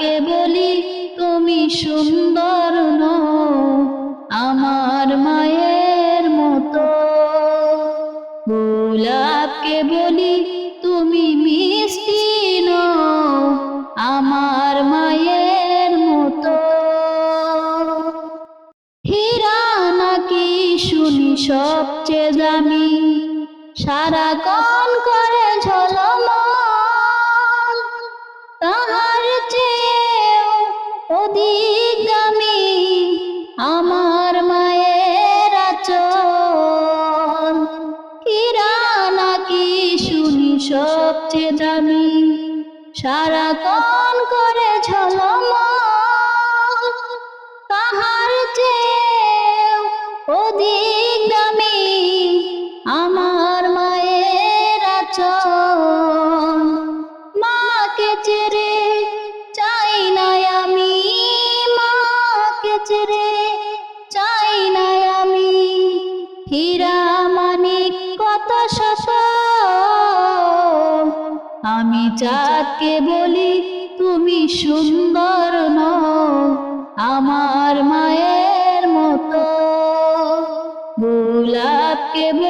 চাঁদকে বলি, তুমি সুন্দর আমার মায়ের মতো। গোলাপকে বলি, তুমি মিষ্টি নও, আমার মায়ের মতো। হীরা নাকি শুনি সবচেয়ে দামি, সারা কন করে দামি সারা কন করে ঝলমল আমি চাঁদকে বলি তুমি সুন্দর নও আমার মায়ের মতো। গোলাপকে বলি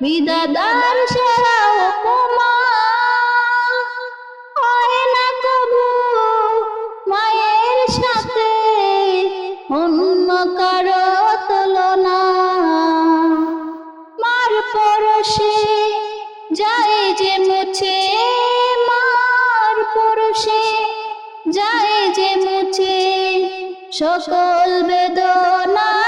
বিদাদার সেরা উপমা হয় না মায়ের সাথে, অন্য কারও তুলনা। মার পরশে যায় যে মুছে, মার পরশে যায় যে মুছে, সকল বেদনা